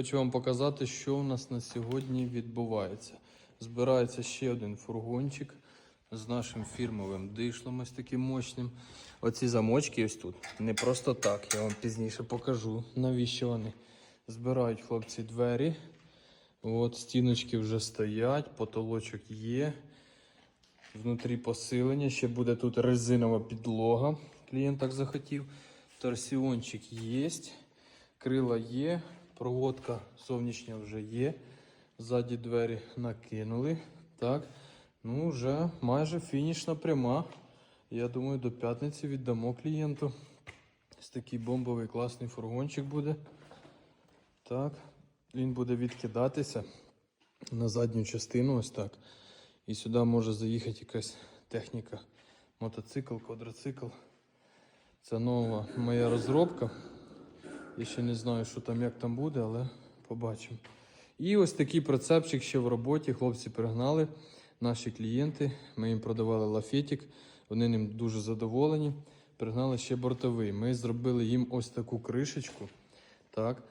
Хочу вам показати, що у нас на сьогодні відбувається. Збирається ще один фургончик з нашим фірмовим дишлом, ось таким мощним. Оці замочки ось тут. Не просто так, я вам пізніше покажу, навіщо вони. Збирають хлопці двері. От, стіночки вже стоять, потолочок є. Внутрі посилення, ще буде тут резинова підлога. Клієнт так захотів. Торсіончик є, крила є, проводка зовнішня вже є. Ззаді двері накинули. Так. Ну, вже майже фінішна пряма. Я думаю, до п'ятниці віддамо клієнту. Ось такий бомбовий класний фургончик буде. Так. Він буде відкидатися на задню частину, ось так. І сюди може заїхати якась техніка, мотоцикл, квадроцикл. Це нова моя розробка. Я ще не знаю, що там, як там буде, але побачимо. І ось такий прицепчик ще в роботі. Хлопці пригнали. Наші клієнти. Ми їм продавали лафетик. Вони ним дуже задоволені. Пригнали ще бортовий. Ми зробили їм ось таку кришечку. Так.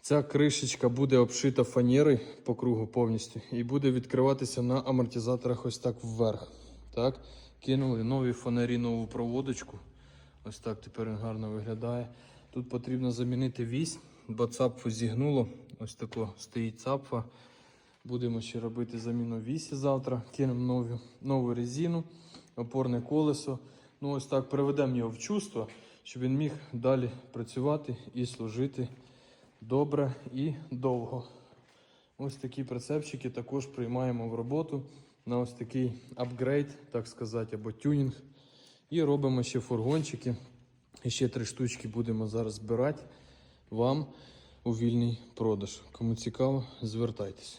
Ця кришечка буде обшита фанерою по кругу повністю і буде відкриватися на амортизаторах ось так вверх. Так. Кинули нові фонарі, нову проводочку. Ось так тепер він гарно виглядає. Тут потрібно замінити вісь, бо цапфу зігнуло. Ось тако стоїть цапфа. Будемо ще робити заміну вісі завтра. Кинемо нову, нову резину, опорне колесо. Ну ось так приведемо його в чувство, щоб він міг далі працювати і служити добре і довго. Ось такі прицепчики також приймаємо в роботу на ось такий апгрейд, так сказати, або тюнінг. І робимо ще фургончики. І ще три штучки будемо зараз збирати вам у вільний продаж. Кому цікаво, звертайтеся.